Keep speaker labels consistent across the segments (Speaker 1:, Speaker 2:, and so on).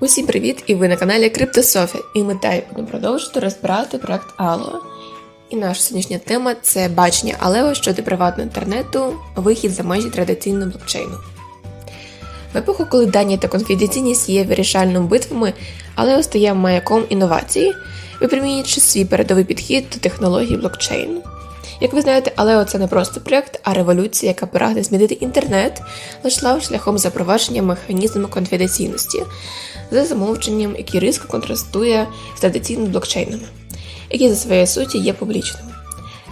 Speaker 1: Усім привіт! І ви на каналі Криптософія. І ми далі будемо продовжувати розбирати проект Алео. І наша сьогоднішня тема це бачення Алео щодо приватного інтернету, вихід за межі традиційного блокчейну. В епоху, коли дані та конфіденційність є вирішальними битвами, Алео стає маяком інновації, випромінюючи свій передовий підхід до технології блокчейну. Як ви знаєте, Алео це не просто проєкт, а революція, яка прагне змінити інтернет, лише шляхом запровадження механізму конфіденційності за замовченням, який різко контрастує з традиційними блокчейнами, які за своєю суті є публічними.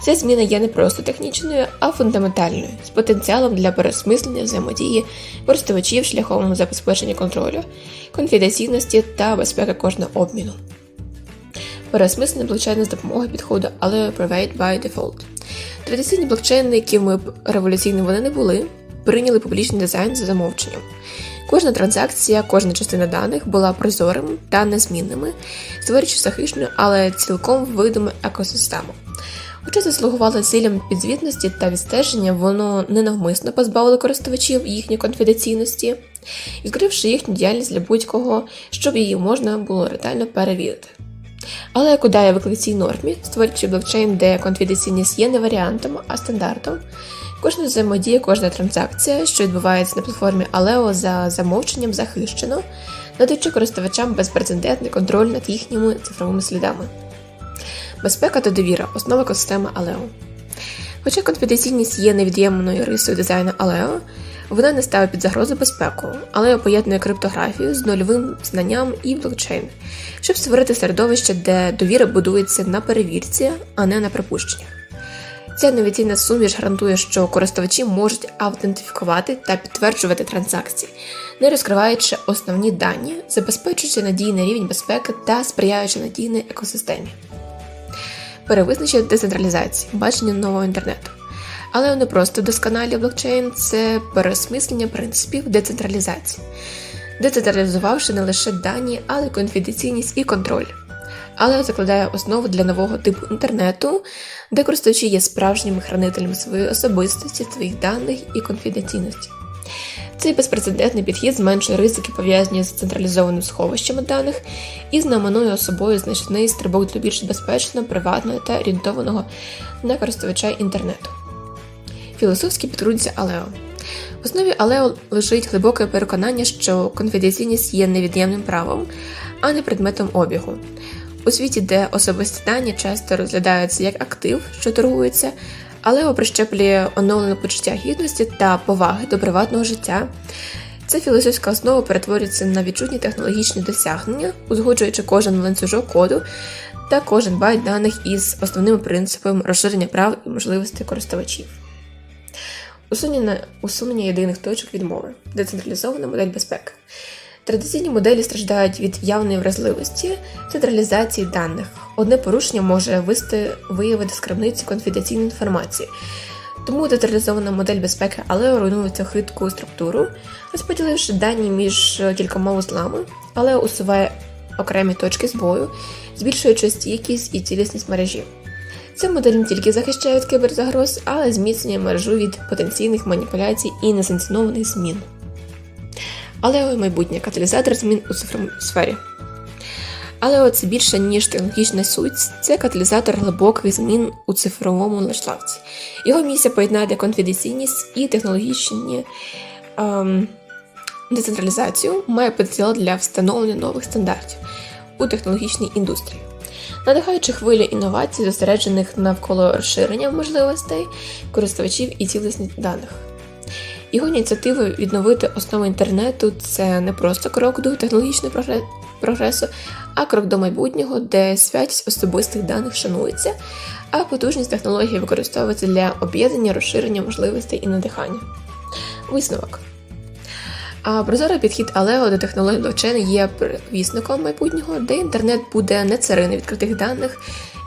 Speaker 1: Ця зміна є не просто технічною, а фундаментальною, з потенціалом для переосмислення взаємодії користувачів шляхом забезпечення контролю, конфіденційності та безпеки кожного обміну. Переосмислення блокчейну з допомогою підходу але Private by Default. Традиційні блокчейни, якими б революційними вони не були, прийняли публічний дизайн за замовченням. Кожна транзакція, кожна частина даних була прозорим та незмінними, створюючи захищену, але цілком видиму екосистему. Хоча це слугувало цілям підзвітності та відстеження, воно ненавмисно позбавило користувачів їхньої конфіденційності, відкривши їхню діяльність для будь-кого, щоб її можна було ретельно перевірити. Але як удає виклик цій нормі, створюючи блокчейн, де конфіденційність є не варіантом, а стандартом, кожна взаємодія, кожна транзакція, що відбувається на платформі Aleo за замовченням захищено, надаючи користувачам безпрецедентний контроль над їхніми цифровими слідами. Безпека та довіра основа екосистеми Aleo. Хоча конфіденційність є невід'ємною рисою дизайну Aleo, вона не ставить під загрозу безпеку, але поєднує криптографію з нульовим знанням і блокчейн, щоб створити середовище, де довіра будується на перевірці, а не на припущеннях. Ця інноваційна суміш гарантує, що користувачі можуть автентифікувати та підтверджувати транзакції, не розкриваючи основні дані, забезпечуючи надійний рівень безпеки та сприяючи надійній екосистемі. Перевизначення децентралізації, бачення нового інтернету. Але не просто досконалі блокчейн це переосмислення принципів децентралізації, децентралізувавши не лише дані, але й конфіденційність і контроль. Але закладає основу для нового типу інтернету, де користувачі є справжніми хранителями своєї особистості, своїх даних і конфіденційності. Цей безпрецедентний підхід зменшує ризики, пов'язані з централізованими сховищами даних і знаменує собою значний стрибок до більш безпечного, приватного та орієнтованого на користувача інтернету. Філософські підґрунтя Алео. В основі Алео лежить глибоке переконання, що конфіденційність є невід'ємним правом, а не предметом обігу. У світі, де особисті дані часто розглядаються як актив, що торгується, Алео прищеплює оновлене почуття гідності та поваги до приватного життя. Ця філософська основа перетворюється на відчутні технологічні досягнення, узгоджуючи кожен ланцюжок коду та кожен байт даних із основними принципами розширення прав і можливостей користувачів. Усунення, усунення єдиних точок відмови, децентралізована модель безпеки. Традиційні моделі страждають від явної вразливості, централізації даних. Одне порушення може вести виявити скарбниці конфіденційної інформації. Тому децентралізована модель безпеки, але руйнує цю хитку структуру, розподіливши дані між кількома узлами, але усуває окремі точки збою, збільшуючи стійкість і цілісність мережі. Ця модель не тільки захищає від киберзагроз, але зміцнює мережу від потенційних маніпуляцій і несанкціонованих змін. Але майбутнє каталізатор змін у цифровій сфері. Але це більше, ніж технологічна суть, це каталізатор глибоких змін у цифровому ландшафті. Його місія поєднати конфіденційність і технологічні ем, децентралізацію має потенціал для встановлення нових стандартів у технологічній індустрії. Надихаючи хвилю інновацій, зосереджених навколо розширення можливостей користувачів і цілісність даних. Його ініціатива відновити основи інтернету це не просто крок до технологічного прогресу, а крок до майбутнього, де святість особистих даних шанується, а потужність технології використовується для об'єднання, розширення можливостей і надихання. Висновок. А прозорий підхід Алео до технологій блокчейну є вісником майбутнього, де інтернет буде не царини відкритих даних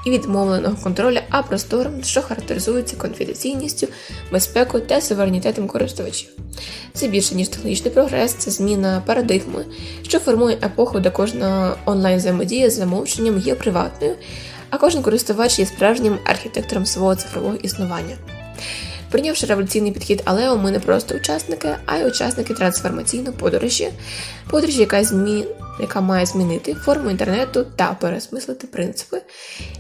Speaker 1: і відмовленого контролю, а простором, що характеризується конфіденційністю, безпекою та суверенітетом користувачів. Це більше ніж технологічний прогрес, це зміна парадигми, що формує епоху, де кожна онлайн взаємодія з замовченням є приватною, а кожен користувач є справжнім архітектором свого цифрового існування. Прийнявши революційний підхід Алео, ми не просто учасники, а й учасники трансформаційної подорожі, подорожі, яка змі... яка має змінити форму інтернету та пересмислити принципи,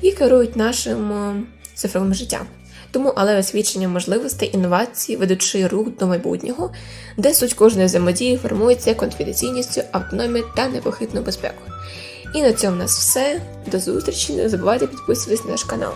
Speaker 1: які керують нашим е, цифровим життям. Тому алея освічення можливостей, інновацій, ведучи рух до майбутнього, де суть кожної взаємодії формується конфіденційністю, автономією та непохитною безпекою. І на цьому в нас все. До зустрічі. Не забувайте підписуватись на наш канал.